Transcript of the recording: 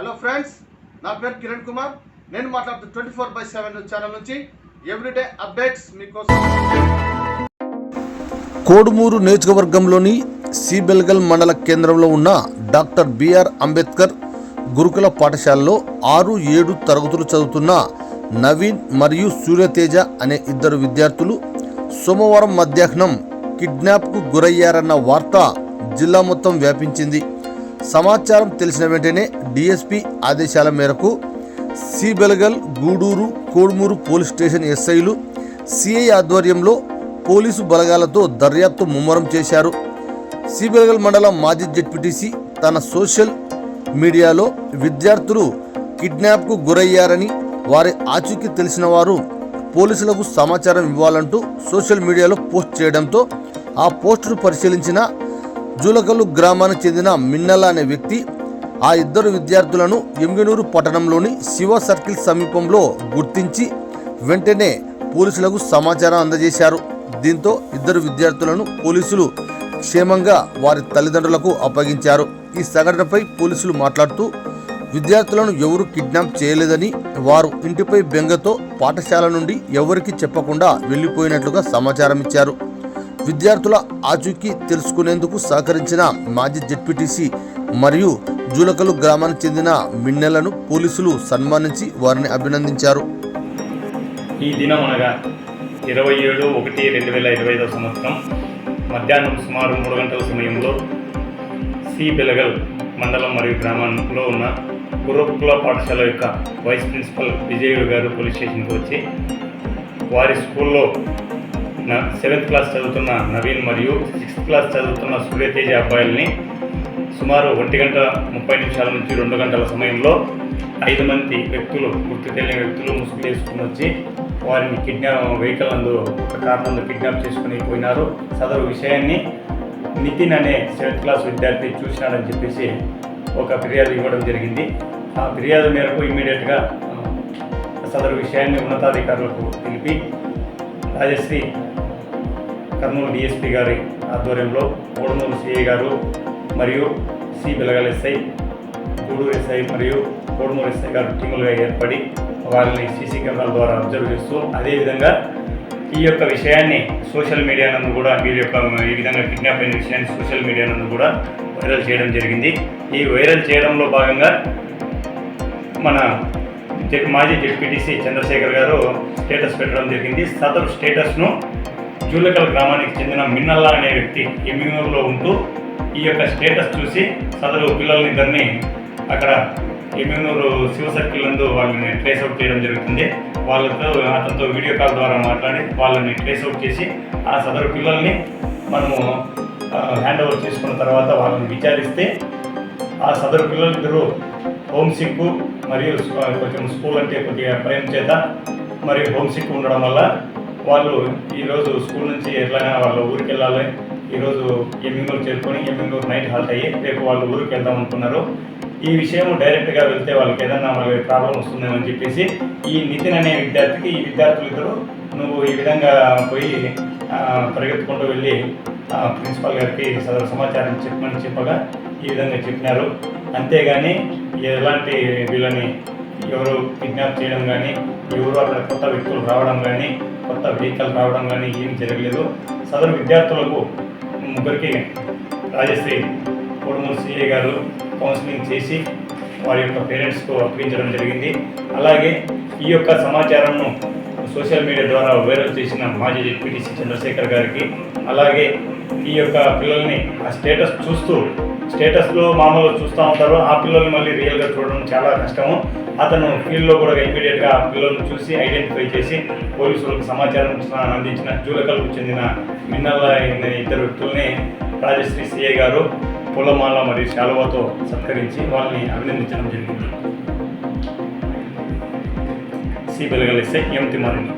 Hello friends నా పేరు కిరణ్ కుమార్. నేను మాట్లాడుతూ twenty four by seven channel నుంచి ఎవ్రీడే అప్డేట్స్ మీకోసం. కోడుమూరు నియోజకవర్గంలోని సిబెల్గల్ మండల కేంద్రంలో ఉన్న డాక్టర్ బిఆర్ అంబేద్కర్ గురుకుల పాఠశాలలో ఆరు ఏడు తరగతులు చదువుతున్న నవీన్ మరియు సూర్యతేజ అనే ఇద్దరు విద్యార్థులు సోమవారం మధ్యాహ్నం కిడ్నాప్కు గురయ్యారన్న వార్త జిల్లా మొత్తం వ్యాపించింది. సమాచారం తెలిసిన వెంటనే డీఎస్పీ ఆదేశాల మేరకు సిబెలగల్ గూడూరు కోడుమూరు పోలీస్ స్టేషన్ ఎస్ఐలు సిఐ ఆధ్వర్యంలో పోలీసు బలగాలతో దర్యాప్తు ముమ్మరం చేశారు. సిబెలగల్ మండలం మాజీ జెడ్పీటీసీ తన సోషల్ మీడియాలో విద్యార్థులు కిడ్నాప్కు గురయ్యారని వారి ఆచూకీ తెలిసిన వారు పోలీసులకు సమాచారం ఇవ్వాలంటూ సోషల్ మీడియాలో పోస్ట్ చేయడంతో ఆ పోస్టును పరిశీలించిన జూలకలు గ్రామానికి చెందిన మిన్నల అనే వ్యక్తి ఆ ఇద్దరు విద్యార్థులను ఎంగనూరు పట్టణంలోని శివ సర్కిల్ సమీపంలో గుర్తించి వెంటనే పోలీసులకు సమాచారం అందజేశారు. దీంతో ఇద్దరు విద్యార్థులను పోలీసులు క్షేమంగా వారి తల్లిదండ్రులకు అప్పగించారు. ఈ సంఘటనపై పోలీసులు మాట్లాడుతూ విద్యార్థులను ఎవరు కిడ్నాప్ చేయలేదని వారు ఇంటిపై బెంగతో పాఠశాల నుండి ఎవరికి చెప్పకుండా వెళ్ళిపోయినట్లుగా సమాచారం ఇచ్చారు విద్యార్థుల ఆచూకీ తెలుసుకునేందుకు సహకరించిన మాజీ జెడ్పీటీసీ మరియు జూలకలు గ్రామానికి చెందిన మిన్నెలను పోలీసులు సన్మానించి వారిని అభినందించారు. ఈ దినం అనగా ఇరవై ఏడు ఒకటి రెండు వేల ఇరవై ఐదవ సంవత్సరం మధ్యాహ్నం సుమారు మూడు గంటల సమయంలో సి బెలగల్ మండలం మరియు గ్రామంలో ఉన్న గురుకుల పాఠశాల యొక్క వైస్ ప్రిన్సిపల్ విజయుడు గారు పోలీస్ స్టేషన్కి వచ్చి వారి స్కూల్లో సెవెంత్ క్లాస్ చదువుతున్న నవీన్ మరియు సిక్స్త్ క్లాస్ చదువుతున్న సూర్యతేజ అబ్బాయిల్ని సుమారు ఒంటి గంట ముప్పై నిమిషాల నుంచి రెండు గంటల సమయంలో ఐదు మంది వ్యక్తులు గుర్తు తెలియని వ్యక్తులు ముసుగు వేసుకుని వచ్చి వారిని కిడ్నాప్ వెహికల్ నందు ఒక కార్ నందు కిడ్నాప్ చేసుకుని పోయినారు. సదరు విషయాన్ని నితిన్ అనే సెవెంత్ క్లాస్ విద్యార్థి చూసినాడని చెప్పేసి ఒక ఫిర్యాదు ఇవ్వడం జరిగింది. ఆ ఫిర్యాదు మేరకు ఇమ్మీడియట్గా సదరు విషయాన్ని ఉన్నతాధికారులకు తెలిపి రాజశ్రీ కర్నూలు డిఎస్పీ గారి ఆధ్వర్యంలో కోడమూరు సిఐ గారు మరియు C Bilagala SI Gudur SI మరియు కోడమూరు ఎస్ఐ గారు టీములుగా ఏర్పడి వారిని సీసీ కెమెరాల ద్వారా అబ్జర్వ్ చేస్తూ అదేవిధంగా ఈ యొక్క విషయాన్ని సోషల్ మీడియా నందు కూడా వీరి యొక్క ఈ విధంగా కిడ్నాప్ అయిన విషయాన్ని సోషల్ మీడియా నందు కూడా వైరల్ చేయడం జరిగింది. ఈ వైరల్ చేయడంలో భాగంగా మన మాజీ జెడ్పీటీసీ చంద్రశేఖర్ గారు స్టేటస్ పెట్టడం జరిగింది. సదరు స్టేటస్ను జూలకల్ గ్రామానికి చెందిన మిన్నల్లా అనే వ్యక్తి ఎమ్మిగూరులో ఉంటూ ఈ యొక్క స్టేటస్ చూసి సదరు పిల్లల్నిద్దరిని అక్కడ ఎమ్మిగనూరు శివ సర్కిల్ నందు వాళ్ళని ట్రేస్ అవుట్ చేయడం జరుగుతుంది. వాళ్ళతో అతనితో వీడియో కాల్ ద్వారా మాట్లాడి వాళ్ళని ట్రేస్ అవుట్ చేసి ఆ సదరు పిల్లల్ని మనము హ్యాండ్ ఓవర్ చేసుకున్న తర్వాత వాళ్ళని విచారిస్తే ఆ సదరు పిల్లలిద్దరూ హోమ్ సిక్ మరియు కొంచెం స్కూల్ అంటే కొద్దిగా భయం చేత మరియు హోమ్ సిక్ ఉండడం వల్ల వాళ్ళు ఈరోజు స్కూల్ నుంచి ఎట్లయినా వాళ్ళ ఊరికి వెళ్ళాలి. ఈరోజు ఎమ్మింగూరు చేరుకొని ఎమ్మింగూరు నైట్ హాల్ట్ అయ్యి రేపు వాళ్ళు ఊరికి వెళ్దాం అనుకున్నారు. ఈ విషయం డైరెక్ట్గా వెళ్తే వాళ్ళకి ఏదన్నా వాళ్ళకి ప్రాబ్లం వస్తుందేమో అని చెప్పేసి ఈ నితిన్ అనే విద్యార్థికి ఈ విద్యార్థులు ఇద్దరు నువ్వు ఈ విధంగా పోయి పరిగెత్తుకుంటూ వెళ్ళి ప్రిన్సిపాల్ గారికి సదరు సమాచారం చెప్పమని చెప్పగా ఈ విధంగా చెప్పినారు. అంతేగాని ఎలాంటి వీళ్ళని ఎవరు కిడ్నాప్ చేయడం కానీ ఎవరు అక్కడ కొత్త వ్యక్తులు రావడం కానీ కొత్త వెహికల్ రావడం కానీ ఏం జరగలేదు. సదరు విద్యార్థులకు ముగ్గురికి రాజశ్రీ కోడుమూరు సిఏ గారు కౌన్సిలింగ్ చేసి వారి యొక్క పేరెంట్స్కు అప్పగించడం జరిగింది. అలాగే ఈ యొక్క సమాచారంను సోషల్ మీడియా ద్వారా వైరల్ చేసిన మాజీ డిప్యూటీసీ చంద్రశేఖర్ గారికి అలాగే ఈ యొక్క పిల్లల్ని ఆ స్టేటస్ చూస్తూ స్టేటస్లో మామూలుగా చూస్తూ ఉంటారు. ఆ పిల్లల్ని మళ్ళీ రియల్గా చూడడం చాలా కష్టము. అతను ఫీల్డ్లో కూడా ఇమీడియట్గా ఆ పిల్లల్ని చూసి ఐడెంటిఫై చేసి పోలీసులకు సమాచారం అందించిన జూలకల్కు చెందిన మిన్నల్ల ఇద్దరు వ్యక్తుల్ని రాజశ్రీ సిఏ గారు పూలమాల మరియు శాలువాతో సత్కరించి వాళ్ళని అభినందించడం జరిగింది. సి బెలగలిస్తే ఎం తిమారిని